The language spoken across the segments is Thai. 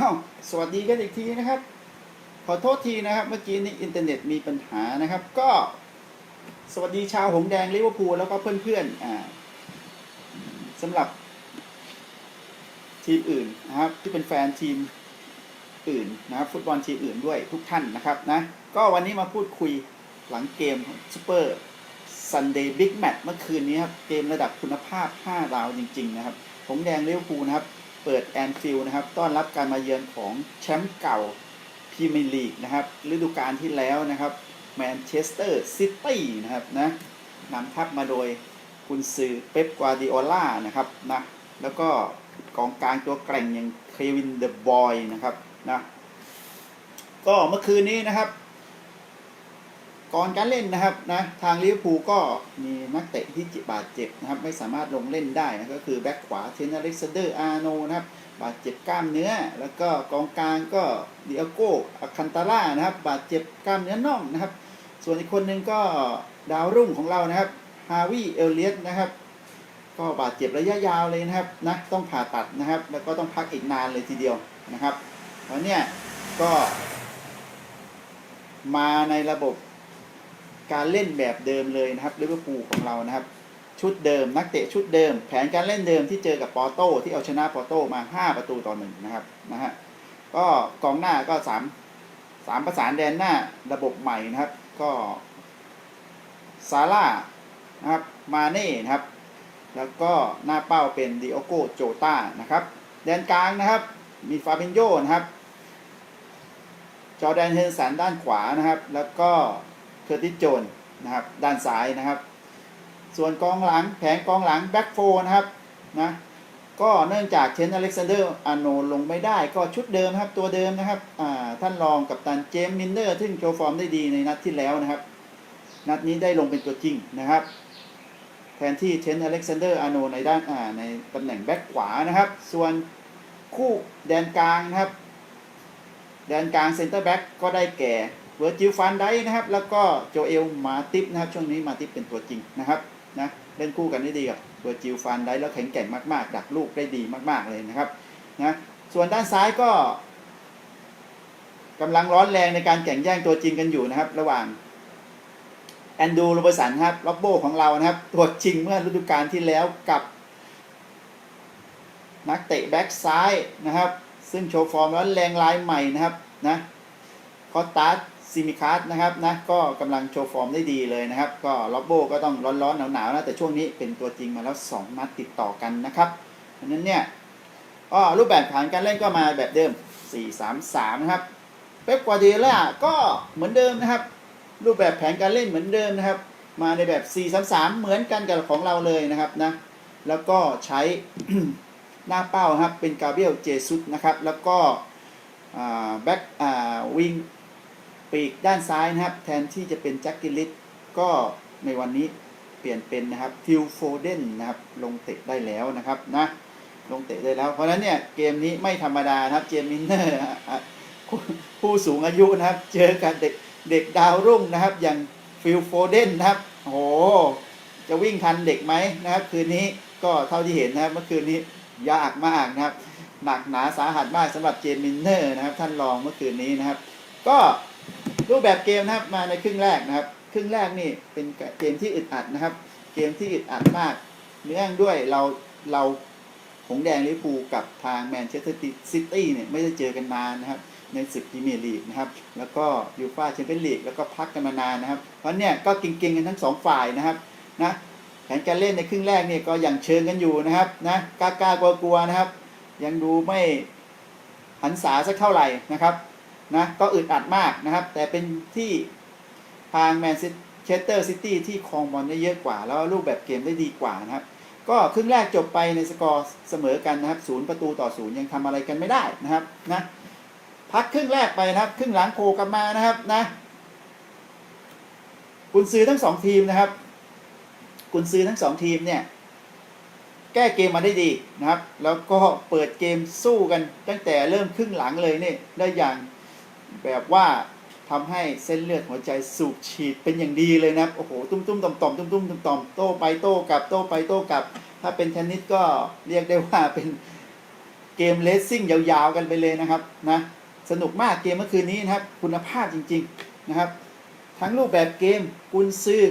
อ้าวสวัสดีกันอีกทีนะครับ ขอโทษทีนะครับ เมื่อกี้นี้อินเทอร์เน็ตมีปัญหานะครับ ก็สวัสดีชาวหงแดงลิเวอร์พูลแล้วก็เพื่อนๆอ่าสำหรับ ทีมอื่นนะครับ ที่เป็นแฟนทีมอื่นนะครับ ฟุตบอลทีมอื่นด้วยทุกท่านนะครับนะก็วันนี้มาพูดคุยหลังเกมซูเปอร์ซันเดย์บิ๊กแมตช์เมื่อคืนนี้ครับ เกมระดับคุณภาพ 5 ดาวจริง ๆ นะครับ หงแดงลิเวอร์พูลนะครับ เปิดแอนฟิลนะครับ ต้อนรับการมาเยือนของแชมป์เก่าพรีเมียร์ลีกนะครับฤดูกาลที่แล้วนะครับแมนเชสเตอร์ซิตี้นะครับนะนำทัพมาโดยคุณซือเป๊ปกวาดิโอล่านะครับนะแล้วก็กองกลางตัวแกร่งอย่างเควินเดอะบอยนะครับนะก็เมื่อคืนนี้นะครับ ก่อนการเล่นนะครับนะทางลิเวอร์พูลก็มีนักเตะที่บาดเจ็บนะครับ ไม่สามารถลงเล่นได้นะก็คือแบ็คขวาเทนอเล็กซานเดอร์อาร์โนนะครับบาดเจ็บกล้ามเนื้อ แล้วก็กองกลางก็ดิอาโกอาคันตาร่านะครับ บาดเจ็บกล้ามเนื้อน่องนะครับ ส่วนอีกคนหนึ่งก็ดาวรุ่งของเรานะครับฮาวิเอลเลียสนะครับ ก็บาดเจ็บระยะยาวเลยนะครับนะต้องผ่าตัดนะครับ แล้วก็ต้องพักอีกนานเลยทีเดียวนะครับเพราะเนี่ยก็มาในระบบ การเล่นแบบเดิมเลยนะครับลิเวอร์พูลของเรานะครับ ชุดเดิมนักเตะชุดเดิม แผนการเล่นเดิมที่เจอกับปอร์โต้ที่เอาชนะปอร์โต้มา 5 ประตูต่อหนึ่งนะครับนะฮะก็กองหน้าก็3 3ประสานแดนหน้าระบบใหม่นะครับ ก็ซาร่านะครับมาเน่นะครับแล้วก็หน้าเป้าเป็นดิโอโกโจตานะครับแดนกลางนะครับมีฟาบินโยนะครับจอแดนเฮนสันด้านขวานะครับ แล้วก็ อร์ติสโจนนะครับด้านซ้ายนะครับ ส่วนกองหลังแผงกองหลังแบ็กโฟนะครับนะก็เนื่องจากเชนอเล็กซานเดอร์อโนลงไม่ได้ก็ชุดเดิมครับตัวเดิมนะครับท่านรองกับตันเจมมินเนอร์ซึ่งโชว์ฟอร์มได้ดีในนัดที่แล้วนะครับ นัดนี้ได้ลงเป็นตัวจริงนะครับแทนที่เชนอเล็กซานเดอร์อโนในด้านในตำแหน่งแบ็กขวานะครับ ส่วนคู่แดนกลางนะครับ แดนกลางเซนเตอร์แบ็กก็ได้แก่ เวอร์จิลฟันไดนะครับ แล้วก็โจเอลมาติปนะครับ ช่วงนี้มาติปเป็นตัวจริงนะครับนะเล่นคู่กันได้ดีกับเวอร์จิลฟันไดแล้วแข็งแกร่งมากๆ ดักลูกได้ดีมากๆเลยนะครับนะส่วนด้านซ้ายก็กำลังร้อนแรงในการแข่งแย่งตัวจริงกันอยู่นะครับ ระหว่างแอนดูโรเบร์สันครับล็อบโบของเรานะครับ ตัวจริงเมื่อฤดูกาลที่แล้วกับ นักเตะแบ็กซ้ายนะครับ ซึ่งโชว์ฟอร์มร้อนแรงลายใหม่นะครับนะคอสตาส ซิมิคัสนะครับนะก็กำลังโชว์ฟอร์มได้ดีเลยนะครับ ก็ล็อบโบก็ต้องร้อนๆหนาวๆนะแต่ช่วงนี้เป็นตัวจริงมาแล้ว 2 นัดติดต่อกันนะครับดังนั้นเนี่ยก็รูปแบบฐานการเล่นก็มาแบบเดิม 4-3-3 นะครับเป๊ปกวาร์ดิโอล่าก็เหมือนเดิมนะครับ รูปแบบแผนการเล่นเหมือนเดิมนะครับ มาในแบบ 4-3-3 เหมือนกันกับของเราเลยนะครับนะแล้วก็ใช้หน้าเป้าครับเป็นกาเบียลเจซุสนะครับแล้วก็แบ็กวิง ปีกด้านซ้ายนะครับ แทนที่จะเป็นแจ็คกิลลิตก็ในวันนี้เปลี่ยนเป็นนะครับฟิลโฟเดนนะครับ ลงเตะได้แล้วนะครับนะลงเตะได้แล้ว เพราะฉะนั้นเนี่ยเกมนี้ไม่ธรรมดานะครับเจมินเนอร์ผู้สูงอายุนะครับ เจอกับเด็กเด็กดาวรุ่งนะครับ อย่างฟิลโฟเดนนะครับโหจะวิ่งทันเด็กไหมนะครับ คืนนี้ก็เท่าที่เห็นนะครับ เมื่อคืนนี้ยากมากนะครับ หนักหนาสาหัสมากสำหรับเจมินเนอร์นะครับ ท่านรองเมื่อคืนนี้นะครับ ก็ รูปแบบเกมนะครับมาในครึ่งแรกนะครับ ครึ่งแรกนี่เป็นเกมที่อึดอัดนะครับ เกมที่อึดอัดมาก เนื่องด้วยเราเราหงแดงลิเวอร์พูกับทางแมนเชสเตอร์ซิตี้เนี่ยไม่ได้เจอกันนานนะครับ ในศึกพรีเมียร์ลีกนะครับ แล้วก็ยูฟ่าแชมเปี้ยนลีกแล้วก็พักกันมานานนะครับ เพราะเนี่ยก็เก่งๆกันทั้งสองฝ่ายนะครับนะแผนการเล่นในครึ่งแรกเนี่ยก็อย่างเชิงกันอยู่นะครับนะกล้ากลัวกลัวๆนะครับ ยังดูไม่หันษาสักเท่าไหร่นะครับ นะก็อึดอัดมากนะครับ แต่เป็นที่ทางแมนเชสเตอร์ซิตี้ที่ครองบอลได้เยอะกว่า แล้วรูปแบบเกมได้ดีกว่านะครับ ก็ครึ่งแรกจบไปในสกอร์เสมอกันนะครับศูนย์ประตูต่อศูนย์ยังทำอะไรกันไม่ได้นะครับนะพักครึ่งแรกไปนะครับ ครึ่งหลังโผล่กลับมานะครับนะกุนซือทั้งสองทีมนะครับกุนซือทั้งสองทีมเนี่ยแก้เกมมาได้ดีนะครับ แล้วก็เปิดเกมสู้กันตั้งแต่เริ่มครึ่งหลังเลยเนี่ยได้อย่าง แบบว่าทำให้เส้นเลือดหัวใจสูบฉีดเป็นอย่างดีเลยนะครับโอ้โหตุ้มตุ้มต่อมต่อมตุ้มตุ้มต่อมต่อมโต้ไปโต้กลับโต้ไปโต้กลับ ถ้าเป็นเทนนิสก็เรียกได้ว่าเป็นเกมเลสซิ่งยาวๆกันไปเลยนะครับนะสนุกมากเกมเมื่อคืนนี้นะครับ คุณภาพจริงๆนะครับ ทั้งรูปแบบเกมกุนซือ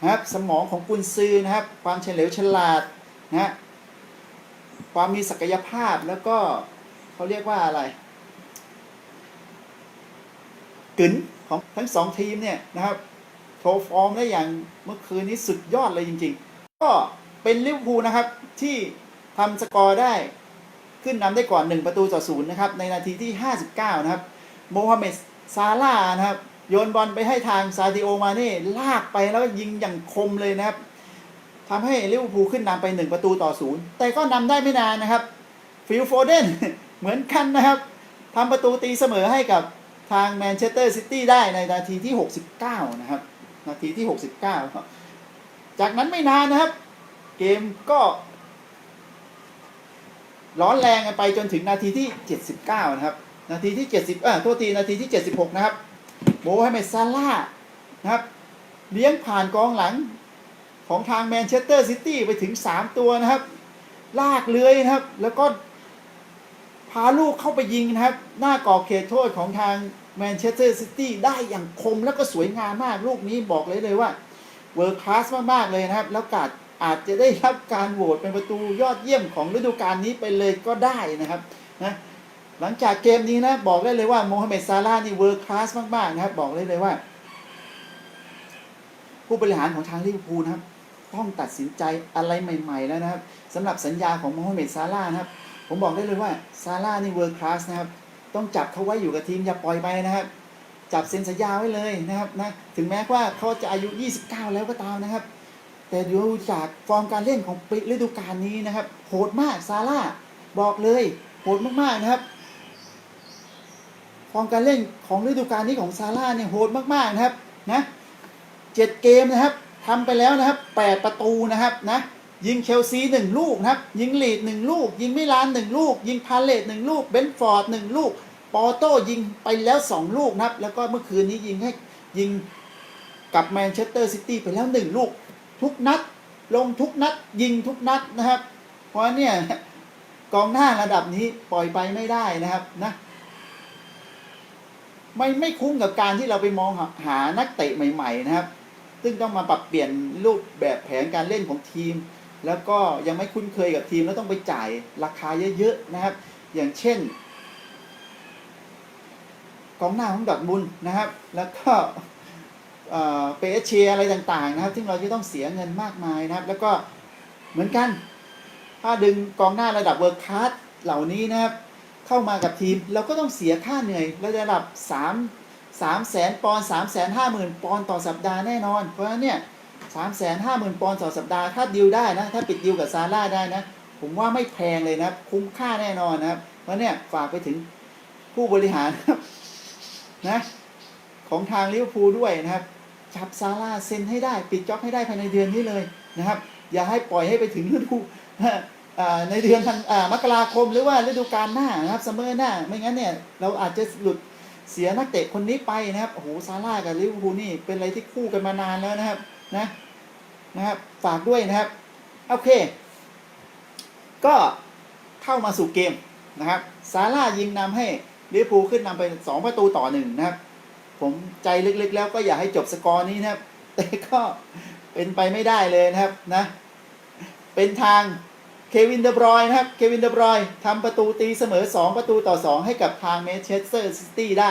นะครับสมองของกุนซือนะครับ ความเฉลียวฉลาดนะฮะความมีศักยภาพแล้วก็เขาเรียกว่าอะไร กึนของทั้งสองทีมเนี่ยนะครับโชว์ฟอร์มได้อย่างเมื่อคืนนี้สุดยอดเลยจริง ๆ ก็เป็นลิเวอร์พูลนะครับที่ทำสกอร์ได้ขึ้นนำได้ก่อน 1 ประตูต่อศูนย์นะครับ ในนาทีที่ 59 นะครับ โมฮัมเหม็ดซาลาห์นะครับ โยนบอลไปให้ทางซาดิโอมาเน่ลากไปแล้วก็ยิงอย่างคมเลยนะครับทำให้ลิเวอร์พูลขึ้นนำไป 1 ประตูต่อศูนย์แต่ก็นำได้ไม่นานนะครับฟิลโฟเดนเหมือนกันนะครับทำประตูตีเสมอให้กับ ทางแมนเชสเตอร์ซิตี้ได้ในนาทีที่ 69 นะครับ นาทีที่ 69 จากนั้นไม่นานนะครับ เกมก็ร้อนแรงกันไปจนถึงนาทีที่ 79 นะครับ นาทีที่ 70เอ่อโทษทีนาทีที่ 76 นะครับโมฮัมเหม็ดซาลานะครับ เลี้ยงผ่านกองหลังของทางแมนเชสเตอร์ซิตี้ไปถึง 3 ตัวนะครับ ลากเลื้อยนะครับ แล้วก็พาลูกเข้าไปยิงนะครับ หน้ากรอบเขตโทษของทาง แมนเชสเตอร์ซิตี้ได้อย่างคมแล้วก็สวยงามมากลูกนี้บอกเลยเลยว่าเวิร์คคลาสมากๆเลยนะครับ แล้วกาดอาจจะได้รับการโหวตเป็นประตูยอดเยี่ยมของฤดูกาลนี้ไปเลยก็ได้นะครับนะหลังจากเกมนี้นะบอกได้เลยว่าโมฮัมเหม็ดซาลานี่เวิร์คคลาสมากๆนะครับ บอกเลยเลยว่า ผู้บริหารของทางลิเวอร์พูลนะครับ ต้องตัดสินใจอะไรใหม่ๆแล้วนะครับสำหรับสัญญาของโมฮัมเหม็ดซาลานะครับ ผมบอกได้เลยว่าซาลานี่เวิร์คลาสนะครับ ต้องจับเขาไว้อยู่กับทีมอย่าปล่อยไปนะครับ จับเซ็นสัญญาไว้เลยนะครับนะถึงแม้ว่าเขาจะอายุ 29 แล้วก็ตามนะครับ แต่ดูจากฟอร์มการเล่นของปีฤดูกาลนี้นะครับ โหดมากซาร่าบอกเลยโหดมากๆนะครับฟอร์มการเล่นของฤดูกาลนี้ของซาร่าเนี่ยโหดมากๆนะครับนะเจ็ดเกมนะครับทำไปแล้วนะครับแปดประตูนะครับนะ ยิงเชลซีหนึ่งลูกนะครับ ยิงลีดหนึ่งลูก ยิงมิลานหนึ่งลูก ยิงพาเลตหนึ่งลูกเบนฟอร์ดหนึ่งลูกปอโต้ยิงไปแล้วสองลูกนะครับ แล้วก็เมื่อคืนนี้ยิงให้ยิงกับแมนเชสเตอร์ซิตี้ไปแล้วหนึ่งลูก ทุกนัดลงทุกนัดยิงทุกนัดนะครับ เพราะเนี่ยกองหน้าระดับนี้ปล่อยไปไม่ได้นะครับนะไม่ไม่คุ้มกับการที่เราไปมองหาหานักเตะใหม่ ๆ นะครับ ซึ่งต้องมาปรับเปลี่ยนรูปแบบแผนการเล่นของทีม แล้วก็ยังไม่คุ้นเคยกับทีมแล้วต้องไปจ่ายราคาเยอะๆนะครับ อย่างเช่น กองหน้าของดอทมุนด์นะครับ แล้วก็เปเอเชียอะไรต่างๆนะครับ ซึ่งเราจะต้องเสียเงินมากมายนะครับ แล้วก็เหมือนกัน ถ้าดึงกองหน้าระดับเวิร์คคลาสเหล่านี้นะครับ เข้ามากับทีมเราก็ต้องเสียค่าเหนื่อยระดับ3 3แสนปอนด์3แสนห้าหมื่นปอนด์ต่อสัปดาห์แน่นอน เพราะฉะนั้นเนี่ย สามแสนห้าหมื่นปอนด์ต่อสัปดาห์ถ้าดิวได้นะ ถ้าปิดดิวกับซาร่าได้นะ ผมว่าไม่แพงเลยนะ คุ้มค่าแน่นอนนะครับ เพราะเนี่ยฝากไปถึงผู้บริหารนะของทางลิเวอร์พูลด้วยนะครับ จับซาร่าเซ็นให้ได้ปิดจ็อบให้ได้ภายในเดือนนี้เลยนะครับ อย่าให้ปล่อยให้ไปถึงฤดูอ่ในเดือนธันมกราคมหรือว่าฤดูกาลหน้านะครับซัมเมอร์หน้า ไม่งั้นเนี่ยเราอาจจะหลุดเสียนักเตะคนนี้ไปนะครับ โอ้โห ซาร่ากับลิเวอร์พูลนี่เป็นอะไรที่คู่กันมานานแล้วนะครับนะ นะครับฝากด้วยนะครับ โอเค ก็เข้ามาสู่เกมนะครับ ซาร่ายิงนำให้ลิเวอร์พูลขึ้นนำไป 2 ประตูต่อหนึ่งนะครับ ผมใจลึกๆแล้วก็อยากให้จบสกอร์นี้นะครับ แต่ก็เป็นไปไม่ได้เลยนะครับนะ เป็นทางเควินเดบรอยนะครับ เควินเดบรอยทำประตูตีเสมอ 2 ประตูต่อ 2 ให้กับทางเมเชสเตอร์ซิตี้ได้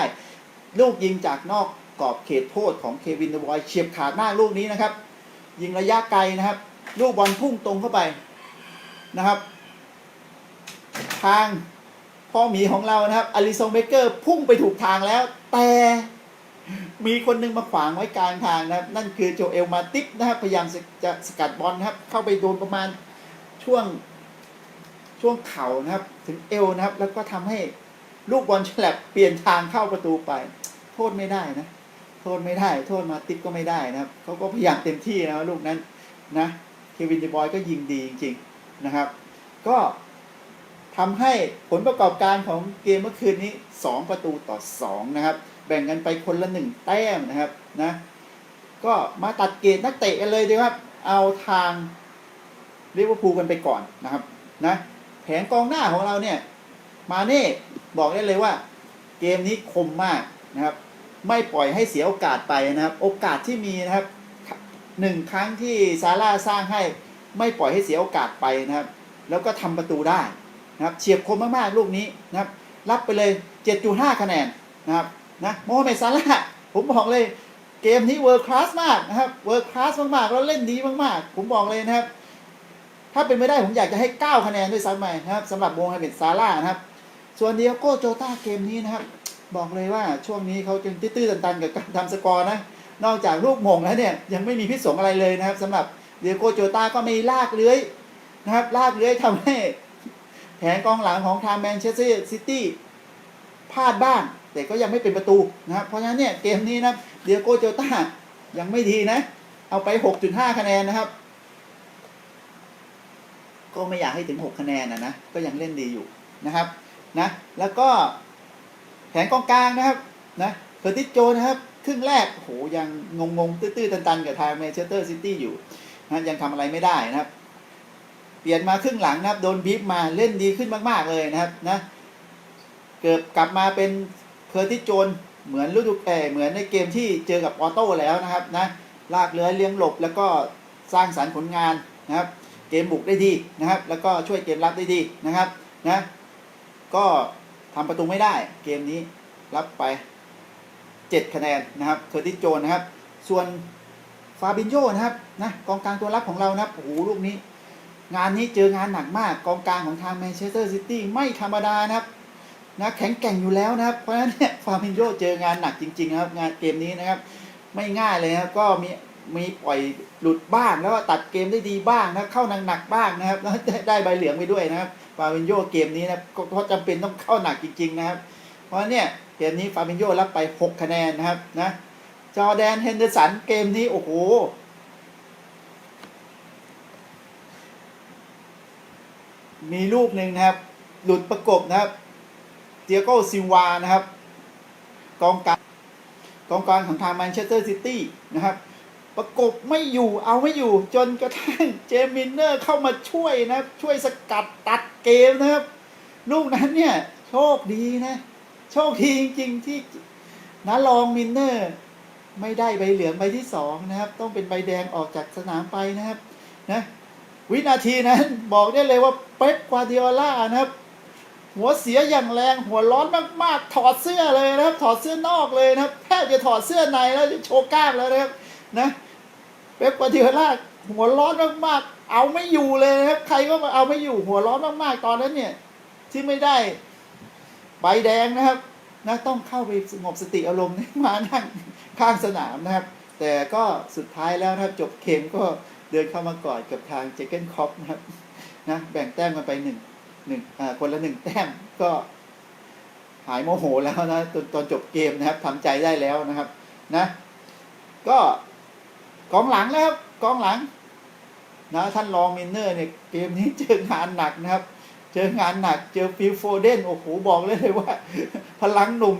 ลูกยิงจากนอกกรอบเขตโทษของเควินเดบรอยเฉียบขาดหน้าลูกนี้นะครับ ยิงระยะไกลนะครับ ลูกบอลพุ่งตรงเข้าไปนะครับ ทางพ่อหมีของเรานะครับอลิซงเบเกอร์พุ่งไปถูกทางแล้ว แต่มีคนหนึงมาขวางไว้กลางทางนะครับ นั่นคือโจเอลมาติปนะครับ พยายามจะสกัดบอลนะครับ เข้าไปโดนประมาณช่วงช่วงเข่านะครับ ถึงเอวนะครับ แล้วก็ทำให้ลูกบอลฉลับเปลี่ยนทางเข้าประตูไป โทษไม่ได้นะ โทษไม่ได้ โทษมาติปก็ไม่ได้นะครับเขาก็พยายามเต็มที่นะลูกนั้นนะเควินเดบอยก็ยิงดีจริงๆนะครับ ก็ทำให้ผลประกอบการของเกมเมื่อคืนนี้ 2 ประตูต่อ 2 นะครับ แบ่งกันไปคนละ 1 แต้มนะครับนะก็มาตัดเกรดนักเตะกันเลยดีครับ เอาทางลิเวอร์พูลกันไปก่อนนะครับนะแผงกองหน้าของเราเนี่ย มาเน่บอกได้เลยว่า เกมนี้คมมากนะครับ ไม่ปล่อยให้เสียโอกาสไปนะครับ โอกาสที่มีนะครับหนึ่งครั้งที่ซาร่าสร้างให้ไม่ปล่อยให้เสียโอกาสไปนะครับ แล้วก็ทำประตูได้นะครับเฉียบคมมากๆลูกนี้นะครับ รับไปเลย 7.5 คะแนนนะครับนะโมฮัมเหม็ดซาร่าผมบอกเลยเกมนี้เวิร์คลาสมากนะครับเวิร์คลาสมากๆแล้วเล่นดีมากๆ ผมบอกเลยนะครับ ถ้าเป็นไม่ได้ผมอยากจะให้ 9 คะแนนด้วยซ้ำไปนะครับสำหรับโมฮัมเหม็ดซาร่านะครับ ส่วนเดียโก้โจต้าเกมนี้นะครับ บอกเลยว่าช่วงนี้เขาจึงตื้อๆตันๆกับการทำสกอร์นะ นอกจากลูกมงแล้วเนี่ยยังไม่มีพิษสงอะไรเลยนะครับสำหรับเดียโกโจต้าก็ไม่ลากเลื้อยนะครับ ลากเลื้อยทำให้แผนกองหลังของทางแมนเชสเตอร์ซิตี้พลาดบ้าง แต่ก็ยังไม่เป็นประตูนะครับ เพราะฉะนั้นเนี่ยเกมนี้นะเดียโกโจต้ายังไม่ดีนะ เอาไป 6.5 คะแนนนะครับ ก็ไม่อยากให้ถึง 6 คะแนนนะนะก็ยังเล่นดีอยู่นะครับนะแล้วก็ แผนกองกลางนะครับนะเคอร์ติโจนะครับ ครึ่งแรกโหยังงงๆตื้อๆตันๆ กับทางแมนเชสเตอร์ซิตี้อยู่นะยังทำอะไรไม่ได้นะครับ เปลี่ยนมาครึ่งหลังนะครับ โดนบีบมาเล่นดีขึ้นมากๆเลยนะครับนะเกิดกลับมาเป็นเคอร์ติโจนเหมือนฤดูเออเหมือนในเกมที่เจอกับออโต้แล้วนะครับนะลากเลื้อยเลี้ยงหลบแล้วก็สร้างสรรค์ผลงานนะครับ เกมบุกได้ดีนะครับ แล้วก็ช่วยเกมรับได้ดีนะครับนะก็ ทำประตูไม่ได้เกมนี้รับไป 7 คะแนนนะครับเคอร์ติสโจนนะครับ ส่วนฟาบินโยนะครับนะกองกลางตัวรับของเรานะครับโอ้โหลูกนี้ งานนี้เจองานหนักมากกองกลางของทางแมนเชสเตอร์ซิตี้ไม่ธรรมดานะครับนะแข็งแกร่งอยู่แล้วนะครับ เพราะฉะนั้นเนี่ยฟาบินโยเจองานหนักจริงๆนะครับ งานเกมนี้นะครับ ไม่ง่ายเลยนะครับก็มีมีปล่อยหลุดบ้างแล้วก็ตัดเกมได้ดีบ้างนะเข้าหนักๆบ้างนะครับแล้วได้ได้ใบเหลืองไปด้วยนะครับ ฟาบินโยเกมนี้นะครับก็ก็จำเป็นต้องเข้าหนักจริง ๆ นะครับ เพราะเนี่ยเกมนี้ฟาบินโยรับไป 6 คะแนนนะครับนะจอแดนเฮนเดอร์สันเกมนี้โอ้โหมีลูกหนึ่งนะครับ หลุดประกบนะครับเตียโกซิวานะครับ กองกลางกองกลางของทางแมนเชสเตอร์ซิตี้นะครับ ประกบไม่อยู่เอาไม่อยู่ จนกระทั่งเจมินเนอร์เข้ามาช่วยนะช่วยสกัดตัดเกมนะครับ ลูกนั้นเนี่ย โชคดีนะ โชคดีจริง ๆ ที่นาลองมินเนอร์ ไม่ได้ใบเหลืองใบที่สองนะครับ ต้องเป็นใบแดงออกจากสนามไปนะครับนะวินาทีนั้น บอกได้เลยว่าเป๊ปกวาดิโอล่านะครับ หัวเสียอย่างแรงหัวร้อนมากๆ ถอดเสื้อเลยนะครับ ถอดเสื้อนอกเลยนะครับแทบจะถอดเสื้อในแล้วจะโชว์กล้ามแล้วนะครับนะ เป๊ปกวาร์ดิโอล่าหัวร้อนมากๆเอาไม่อยู่เลยนะครับ ใครก็เอาไม่อยู่หัวร้อนมากๆตอนนั้นเนี่ย ที่ไม่ได้ใบแดงนะครับนะต้องเข้าไปสงบสติอารมณ์มานั่งข้างสนามนะครับ แต่ก็สุดท้ายแล้วนะครับจบเกมก็เดินเข้ามากอดกับทางเจเกนคอปนะครับนะแบ่งแต้มกันไปหนึ่งหนึ่งอ่าคนละหนึ่งแต้มก็หายโมโหแล้วนะตอนตอนจบเกมนะครับทำใจได้แล้วนะครับนะก็ กองหลังแล้วครับกองหลังนะท่านรองมินเนอร์เนี่ยเกมนี้เจองานหนักนะครับ เจองานหนักเจอฟิลโฟเดนโอ้โหบอกเลยเลยว่า พลังหนุ่ม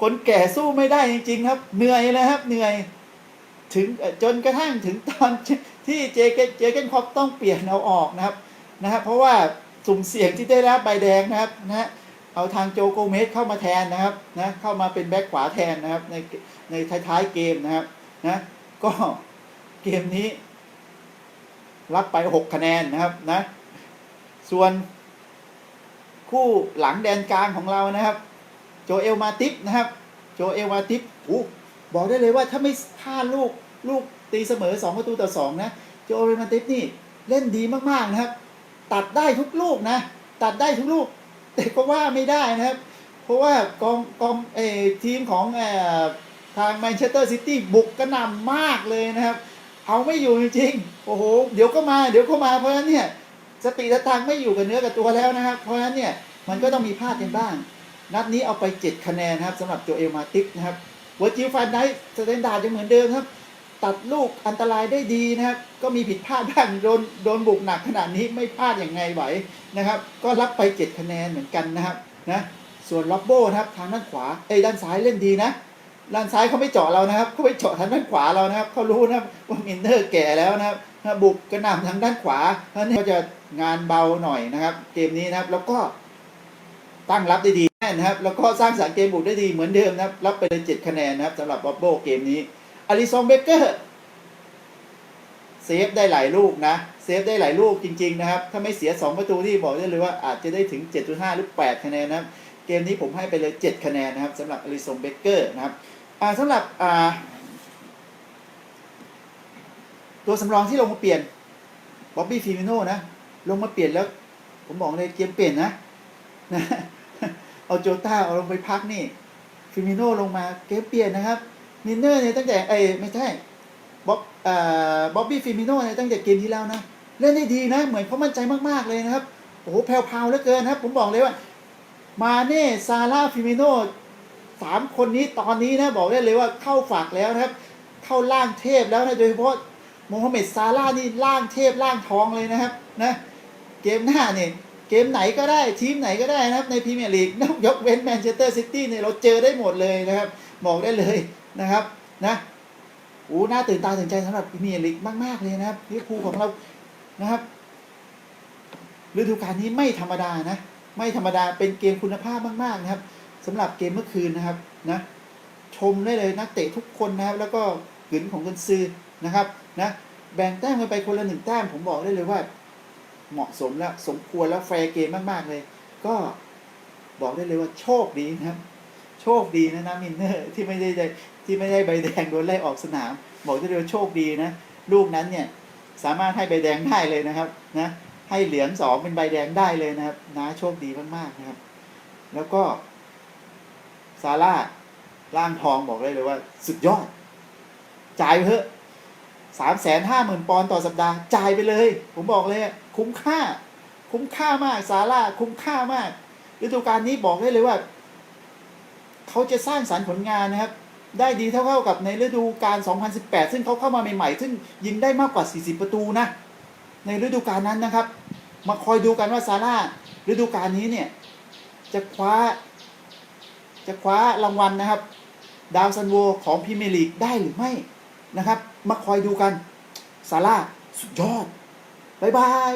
คนแก่สู้ไม่ได้จริง ๆ ครับ เหนื่อยเลยครับ เหนื่อยถึงจนกระทั่งถึงตอนที่เจเกนเจเกนคอปต้องเปลี่ยนเอาออกนะครับนะครับเพราะว่าสุ่มเสี่ยงที่ได้รับใบแดงนะครับนะฮะเอาทางโจโกเมสเข้ามาแทนนะครับนะเข้ามาเป็นแบ็คขวาแทนนะครับในในท้ายๆเกมนะครับนะก็ เกมนี้ รับไป 6 คะแนนนะครับนะ ส่วนคู่หลังแดนกลางของเรานะครับ โจเอลมาติปนะครับ โจเอลมาติปอู้บอกได้เลยว่าถ้าไม่พลาดลูกลูกตีเสมอ 2 ประตูต่อ 2 นะ โจเอลมาติปนี่เล่นดีมาก ๆ นะครับ ตัดได้ทุกลูกนะ ตัดได้ทุกลูก แต่ก็ว่าไม่ได้นะครับ เพราะว่ากองกองเอทีมของเอทางแมนเชสเตอร์ซิตี้บุกกระหน่ำมากเลยนะครับ เอาไม่อยู่จริงๆโอ้โห เดี๋ยวก็มา เดี๋ยวก็มา เพราะฉะนั้นเนี่ย สติสตางไม่อยู่กับเนื้อกับตัวแล้วนะครับ เพราะฉะนั้นเนี่ย มันก็ต้องมีพลาดกันบ้าง นัดนี้เอาไป 7 คะแนนนะครับสำหรับโจเอลมาติปนะครับเวอร์จิลฟันไดสแตนดาร์ดยังเหมือนเดิมครับ ตัดลูกอันตรายได้ดีนะครับ ก็มีผิดพลาดบ้าง โดนโดนบุกหนักขนาดนี้ไม่พลาดอย่างไงไหวนะครับ ก็รับไป 7 คะแนนเหมือนกันนะครับ นะ ส่วนล็อบโบนะครับทางด้านขวาเอ้ด้านซ้ายเล่นดีนะ ด้านซ้ายเขาไม่เจาะเรานะครับเขาไปเจาะทางด้านขวาเรานะครับเขารู้นะครับว่ามินเนอร์แก่แล้วนะครับบุกกระหน่ำทางด้านขวาเพราะนั้นเขาจะงานเบาหน่อยนะครับ เกมนี้นะครับ แล้วก็ตั้งรับได้ดีนะครับ แล้วก็สร้างสรรค์เกมบุกได้ดีเหมือนเดิมนะครับ รับไปเลยเจ็ดคะแนนนะครับสำหรับบับเบเกมนี้อลิซองเบเกอร์เซฟได้หลายลูกนะเซฟได้หลายลูกจริง ๆ นะครับ ถ้าไม่เสีย 2 ประตูที่บอกได้เลยว่าอาจจะได้ถึง 7.5 หรือ 8 คะแนนนะครับ เกมนี้ผมให้ไปเลย 7 คะแนนนะครับสำหรับอลิซองเบเกอร์นะครับ สำหรับตัวสำรองที่ลงมาเปลี่ยนบ๊อบบี้ฟิมิโน่นะ ลงมาเปลี่ยนแล้ว ผมบอกเลยเกมเปลี่ยนนะนะเอาโจต้าเอาลงไปพักนี่ฟิมิโน่ลงมาเกมเปลี่ยนนะครับมินเนอร์เนี่ยตั้งแต่เอ้ไม่ใช่บ๊อบบ๊อบบี้ฟิมิโน่เนี่ยตั้งแต่เกมที่แล้วนะ เล่นได้ดีนะ เหมือนเขามั่นใจมากๆเลยนะครับ โอ้โหแผ่วๆเหลือเกินนะครับ ผมบอกเลยว่า มาเน่ซาร่าฟิมิโน่ สามคนนี้ตอนนี้นะบอกได้เลยว่าเข้าฝักแล้วนะครับ เข้าล่างเทพแล้วนะโดยเฉพาะโมฮัมเหม็ดซาร่านี่ล่างเทพล่างทองเลยนะครับนะเกมหน้าเนี่ยเกมไหนก็ได้ทีมไหนก็ได้นะครับในพรีเมียร์ลีกนอกยกเว้นแมนเชสเตอร์ซิตี้เนี่ยเราเจอได้หมดเลยนะครับบอกได้เลยนะครับนะโอ้หน่าตื่นตาตื่นใจสำหรับพรีเมียร์ลีกมาก ๆ เลยนะครับลิเวอร์พูลของเรานะครับฤดูกาลนี้ไม่ธรรมดานะ ไม่ธรรมดาเป็นเกมคุณภาพมาก ๆ นะครับ สำหรับเกมเมื่อคืนนะครับนะชมได้เลยนักเตะทุกคนนะครับ แล้วก็กึนของกุนซือนะครับนะแบ่งแต้มกันไปคนละหนึ่งแต้มผมบอกได้เลยว่า เหมาะสมแล้วสมควรแล้วแฟร์เกมมากๆเลย ก็บอกได้เลยว่าโชคดีนะครับ โชคดีนะนะมินเนอร์ที่ไม่ได้ได้ที่ไม่ได้ใบแดงโดนไล่ออกสนาม บอกได้เลยว่าโชคดีนะลูกนั้นเนี่ยสามารถให้ใบแดงได้เลยนะครับนะให้เหลืองสองเป็นใบแดงได้เลยนะครับนะโชคดีมากๆนะครับ แล้วก็ ซาร่าร่างทองบอกได้เลยว่า สุดยอด จ่ายไปเถอะสามแสนห้าหมื่นปอนด์ต่อสัปดาห์ จ่ายไปเลย ผมบอกเลย คุ้มค่า คุ้มค่ามากซาร่าคุ้มค่ามากฤดูกาลนี้บอกได้เลยว่า เขาจะสร้างสรรค์ผลงานนะครับ ได้ดีเท่ากับในฤดูกาล 2018 ซึ่งเขาเข้ามาใหม่ๆ ซึ่งยิงได้มากกว่า 40 ประตูนะ ในฤดูกาลนั้นนะครับ มาคอยดูกันว่าซาร่าฤดูกาลนี้เนี่ย จะคว้า จะคว้ารางวัลนะครับ ดาวซันโวของพรีเมียร์ลีกได้หรือไม่นะครับ มาคอยดูกัน ซาร่าสุดยอด บ๊ายบาย